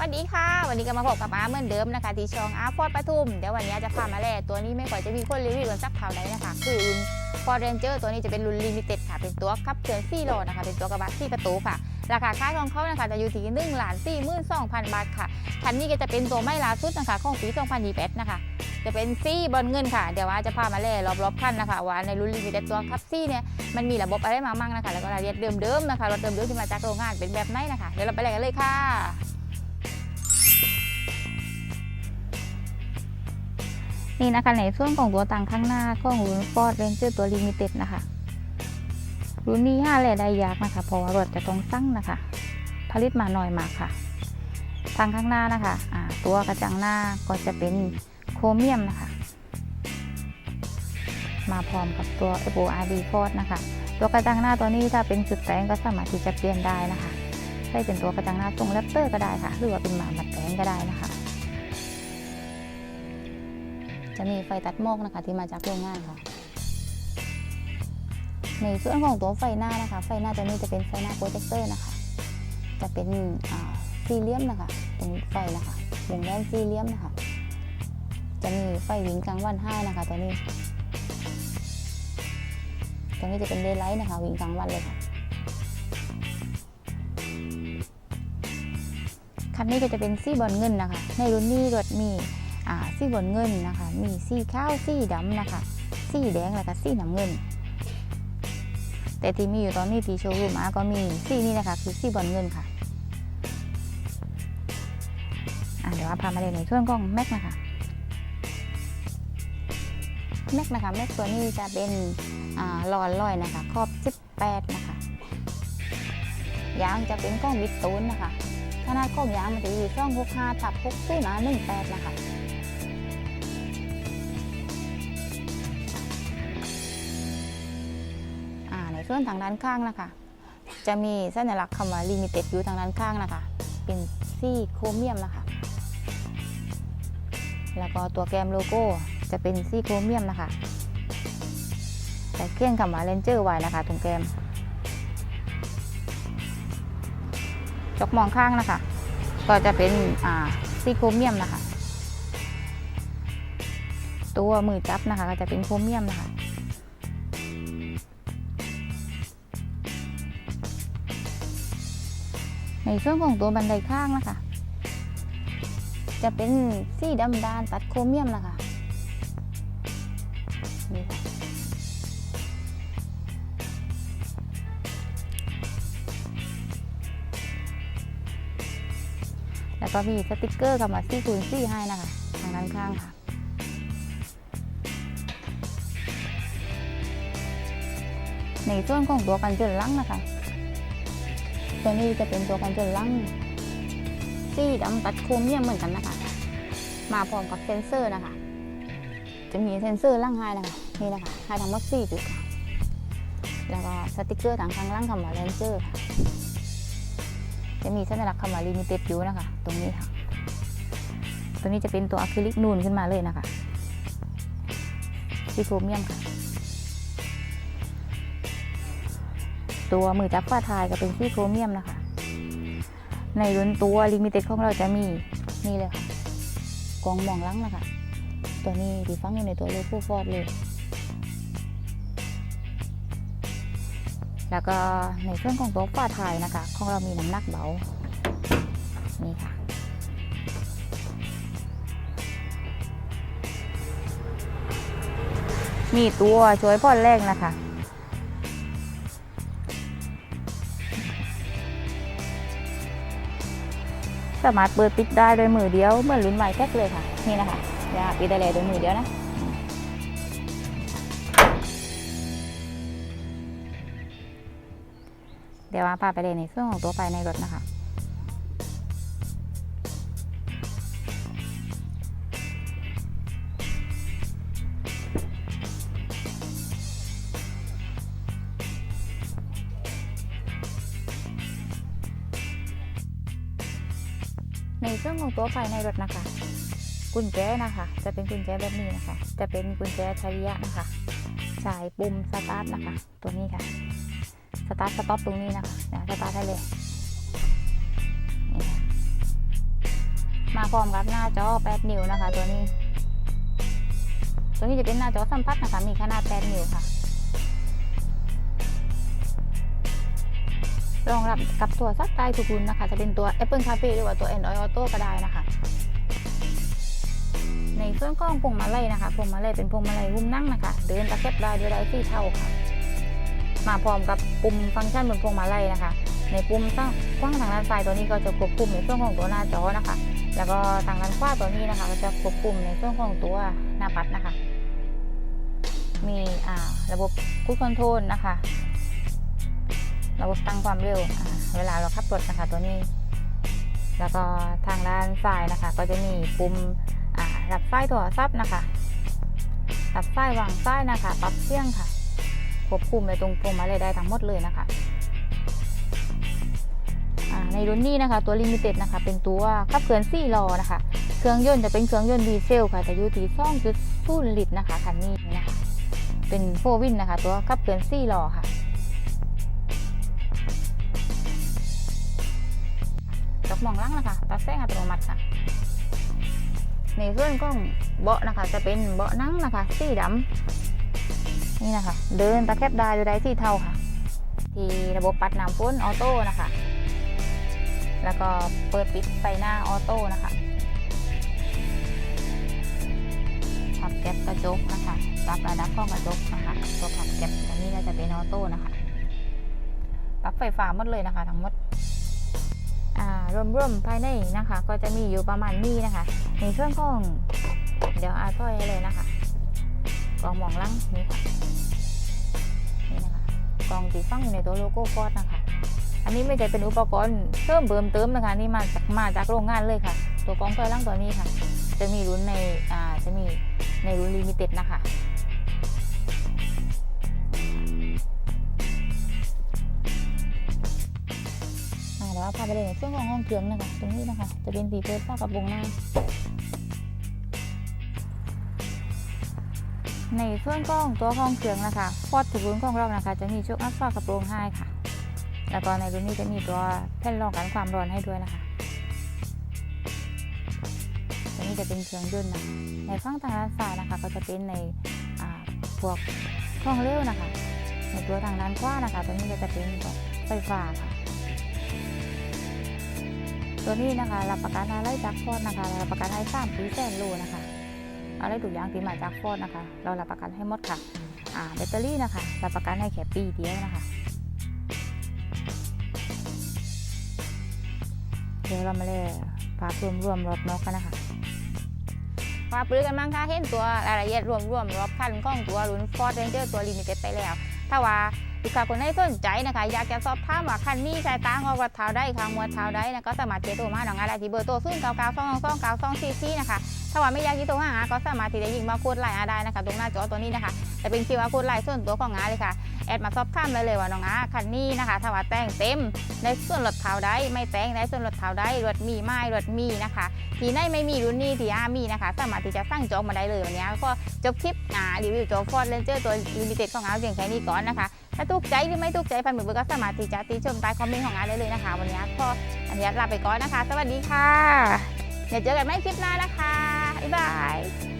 วัสดีค่ะ วันนี้ก็มาพบกับอาเหมือนเดิมนะคะ ที่ช่องอาฟอร์ดปทุม เดี๋ยววันนี้จะพามาแล่ตัวนี้ไม่ค่อยจะมีคนรีวิวกันสักเท่าไหร่นะคะ คือรุ่นฟอร์เรนเจอร์ตัวนี้จะเป็นรุ่นลิมิเต็ดค่ะ เป็นตัวขับเคลื่อน4โลนะคะ เป็นตัวกระบะ4ประตูค่ะ ราคาค่าของเขานะคะจะอยู่ที่1ล้าน4 2 0 0 0บาทค่ะ คันนี้ก็จะเป็นตัวไม่ล่าสุดนะคะ ของปี 2021นะคะ จะเป็นซี่บอลเงินค่ะ เดี๋ยวว่าจะพามาแล่รอบๆคันนะคะ ว่าในรุ่นลิมิเต็ดตัวขับซี่เนี่ย มันมีระบบอะไรมามั่งนะคะ แล้วก็รายละเอียดเดิมๆนะคะรถเดิมๆที่มาจากโรงงานเป็นแบบไหนนะคะ เดี๋ยวเราไปแล่กันเลยค่ะ นี่นะคะในส่วนของตัวตังข้างหน้าของรุ่น Ford Ranger ตัว Limited นะคะรุ่นนี้ห้าแหล่ได้ยากนะคะเพราะว่ารถจะต้องสั่งนะคะ ผลิตมาหน่อยมากค่ะ ทางข้างหน้านะคะอ่าตัวกระจังหน้าก็จะเป็นโครเมียมนะคะ มาพร้อมกับตัว FORD Ford นะคะ ตัวกระจังหน้าตัวนี้ถ้าเป็นจุดแต่งก็สามารถที่จะเปลี่ยนได้นะคะใช้เป็นตัวกระจังหน้าทรงแรปเตอร์ก็ได้ค่ะ หรือว่าเป็นหมาบัดแต่งก็ได้นะคะ จะมีไฟตัดหมอกนะคะ ที่มาจากโรงงานค่ะ ในส่วนของตัวไฟหน้านะคะ ไฟหน้าตัวนี้จะเป็นไฟหน้าโปรเจคเตอร์นะคะ จะเป็นอ่าสี่เหลี่ยมนะคะตรงไฟนะคะวงแดงสี่เหลี่ยมนะคะ จะมีไฟวิ่งกลางวันให้นะคะตัวนี้ตัวนี้จะเป็นเดย์ไลท์นะคะ วิ่งกลางวันเลยค่ะ คันนี้ก็จะเป็นซี่บอลเงินนะคะ ในรุ่นนี้รถมี อ่าซี่บอลเงินนะคะ มีซี่ข้าวซี่ดำนะคะซี่แดงแล้วก็ซี่น้ำเงิน แต่ที่มีอยู่ตอนนี้ที่โชว์รูมอาก็มีซี่นี้นะคะ คือซี่บอลเงินค่ะอะเดี๋ยวว่าพามาเลยในช่วงกล้องแม็กนะคะแม็กนะคะแม็กตัวนี้จะเป็นอ่าหลอดลอยนะคะครอบ 18 นะคะยางจะเป็นกล้องบิดตูนนะคะขนาดของยางมันจะอยู่ช่อง65ทับ60นะ18 นะคะ ส่วนทางด้านข้างนะคะ จะมีสัญลักษณ์คำว่า limited อยู่ทางด้านข้างนะคะ เป็นซี่โครเมียมนะคะ แล้วก็ตัวแกมโลโก้จะเป็นซี่โครเมียมนะคะแต่เขียนคำว่า ranger ไว้นะคะ ตรงแกมจกมองข้างนะคะ ก็จะเป็นอ่าซี่โครเมียมนะคะ ตัวมือจับนะคะ ก็จะเป็นโครเมียมนะคะ ในส่วนของตัวบันไดข้างนะคะ จะเป็นสีดำดานตัดโครเมียมนะคะนี่ค่ะแล้วก็มีสติกเกอร์กับมาซี่คูณซี่ให้นะคะ ทางด้านข้างค่ะในส่วนของตัวกันจนลังนะคะ ตัวนี้จะเป็นตัวกันจนลังสีดำตัดโครเมียมเหมือนกันนะคะ มาพร้อมกับเซนเซอร์นะคะ จะมีเซนเซอร์ล่างไฮนะคะนี่นะคะไฮทั้งหมด4จุดค่ะแล้วก็สติกเกอร์ทางข้างล่างคำว่าเลนเจอร์ค่ะจะมีสัญลักษณ์คำว่าลิมิเต็ดอยู่นะคะ ตรงนี้ค่ะ ตัวนี้จะเป็นตัวอะคริลิกนูนขึ้นมาเลยนะคะซีโครเมียมค่ะ ตัวมือจับฝ้าทายก็เป็นซี่โครเมียมนะคะ ในรุ่นตัวลิมิเต็ดของเราจะมีนี่เลยค่ะกองมองลังนะคะ ตัวนี้ที่ฟังอยู่ในตัวโลโก้ฟอร์ดเลย แล้วก็ในส่วนของตัวฝ้าทายนะคะ ของเรามีน้ำหนักเบา นี่ค่ะมีตัวช่วยพ่อนแรกนะคะ สามารถเปิดปิดได้โดยมือเดียวเหมือนรุ่นใหม่แท็กเลยค่ะ นี่นะคะอย่าปิดได้เลยโดยมือเดียวนะเดี๋ยวมาพาไปเลยในส่องของตัวไปในรถนะคะ ในส่วนของตัวภายในรถนะคะ กุญแจนะคะ จะเป็นกุญแจแบบนี้นะคะ จะเป็นกุญแจชริยะนะคะสายปุ่มสตาร์ทนะคะ ตัวนี้ค่ะ สตาร์ทสต็อปตรงนี้นะคะนะสตาร์ทได้เลยนี่ค่ะพร้อมกับหน้าจอ 8 นิ้วนะคะ ตัวนี้ ตัวนี้จะเป็นหน้าจอสัมผัสนะคะ มีขนาด 8 นิ้วค่ะ รองรับกับตัวซักได้ทุกรุ่นนะคะ จะเป็นตัว Apple CarPlay หรือว่าตัว Android Auto ก็ได้นะคะ ในส่วนของพวงมาลัยนะคะพวงมาลัยเป็นพวงมาลัยหุ้มนั่งนะคะ เดินตะเข็บได้ด้วยได้ที่เท่าค่ะ มาพร้อมกับปุ่มฟังก์ชันบนพวงมาลัยนะคะ ในปุ่มตั้งกว้างทางด้านซ้ายตัวนี้ก็จะควบคุมในส่วนของตัวหน้าจอนะคะ แล้วก็ทางด้านขวาตัวนี้นะคะ ก็จะควบคุมในส่วนของตัวหน้าปัดนะคะ มีระบบคูดคอนโทรลนะคะ ระบบตั้งความเร็ว เวลาเราขับรถนะคะตัวนี้ แล้วก็ทางด้านซ้ายนะคะ ก็จะมีปุ่มอ่ารับสายโทรศัพท์นะคะ รับสายวางสายนะคะ ปรับเสียงค่ะ ควบคุมในตรงพวงมาลัยได้ทั้งหมดเลยนะคะในรุ่นนี้นะคะ ตัวลิมิเต็ดนะคะ เป็นตัวขับเคลื่อน4ล้อนะคะ เครื่องยนต์จะเป็นเครื่องยนต์ดีเซลค่ะจะอยู่ที่2.0ลิตรนะคะคันนี้นะคะ เป็นโฟวินนะคะ ตัวขับเคลื่อน4ล้อค่ะ มองล่างนะคะตัดแสงอัตโนมัติค่ะในส่วนของเบาะนะคะ จะเป็นเบาะนั่งนะคะ สีดำนี่นะคะ เดินตะแคบได้โดยได้ที่เท่าค่ะ ที่ระบบปัดน้ำฝนออโต้นะคะ แล้วก็เปิดปิดไฟหน้าออโต้นะคะพับแก๊ปกระจกนะคะปรับระดับของกระจกนะคะตัวพับแก๊ปอันนี้ก็จะเป็นออโต้นะคะปรับไฟฟ้าหมดเลยนะคะ ทั้งหมด รวมๆภายในนะคะ ก็จะมีอยู่ประมาณนี้นะคะในส่วนของเดี๋ยวอาต้อยให้เลยนะคะกล่องหมองลังนี่ค่ะนี่นะคะกล่องสีฟังอยู่ในตัวโลโก้ฟอร์ดนะคะ อันนี้ไม่ใช่เป็นอุปกรณ์เพิ่มเติมเติมนะคะนี่มาจากมาจากโรงงานเลยค่ะ ตัวกล่องถอยหลังตัวนี้ค่ะ จะมีรุ่นในอ่าจะมีในรุ่นลิมิเต็ดนะคะ อ่าเดี๋ยวพาไปเลยในช่วงของห้องเครื่องนะคะตรงนี้นะคะ จะเป็นตีเปิดฝ้ากระโปรงหน้า ในส่วนของตัวห้องเครื่องนะคะฟอดทุกรุ่นของเรานะคะ จะมีช่วงอัพฝ้ากระโปรงให้ค่ะ แล้วก็ในรุ่นนี้จะมีตัวแผ่นรองกันความร้อนให้ด้วยนะคะตัวนี้จะเป็นเครื่องยนต์นะคะในฝั่งทางด้านซ้ายนะคะ ก็จะเป็นในพวกช่องเร็วนะคะ ในตัวทางด้านขวานะคะ ตัวนี้ก็จะเป็นแบบไฟฟ้าค่ะ ตัวนี้นะคะรับประกันอะไรจากฟอดนะคะรับประกันให้สามปีแสนโลนะคะอะไรทุกอย่างที่มาจากฟอดนะคะ เรารับประกันให้หมดค่ะอ่าแบตเตอรี่นะคะรับประกันให้แค่ปีเดียวนะคะเดี๋ยวเรามาเลยพาพรวมรวมรอบนอกกันนะคะพาปรือกันบ้างคะเห็นตัวรายละเอียดรวมรวมรอบคันของตัวรุ่น Ford Ranger ตัว Limited ไปแล้ว ถ้าว่า ลูกค้าคนไหนสนใจนะคะ อยากจะสอบถามว่าคันนี้ใช้ตังออกรถเท้าได้ค่ะมวดเท้าได้นะก็สามารถเจตัวมาหนองอะไรที่เบอร์โทรซึ่งเก้าเก้าสองสองเก้าสองสี่สี่นะคะถ้าว่าไม่อยากที่ตัวหาก็สามารถที่จะยิงมาโค้ดไลน์อาได้นะคะตรงหน้าจอตัวนี้นะคะจะเป็นคิวอาโค้ดไลน์ส่วนตัวของงาเลยค่ะแอดมาสอบถามได้เลยว่าน้องอาคันนี้นะคะถ้าว่าแต่งเต็มในส่วนรถเท้าได้ไม่แต่งในส่วนรถเท้าได้รถมีไม้รถมีนะคะทีไหนไม่มีรุ่นนี้ที่อามีนะคะ สามารถที่จะสั่งจองมาได้เลยวันนี้ก็จบคลิปอ่ารีวิวจอฟอร์ดเลนเจอร์ตัวลิมิเต็ดของอาเพียงแค่นี้ก่อนนะคะ ถ้าถูกใจหรือไม่ถูกใจพันหมื่นเบอร์ก็สามารถที่จะติชมใต้คอมเมนต์ของอาได้เลยนะคะ วันนี้ก็อันนี้ลาไปก่อนนะคะ สวัสดีค่ะ เดี๋ยวเจอกันใหม่คลิปหน้านะคะบ๊ายบาย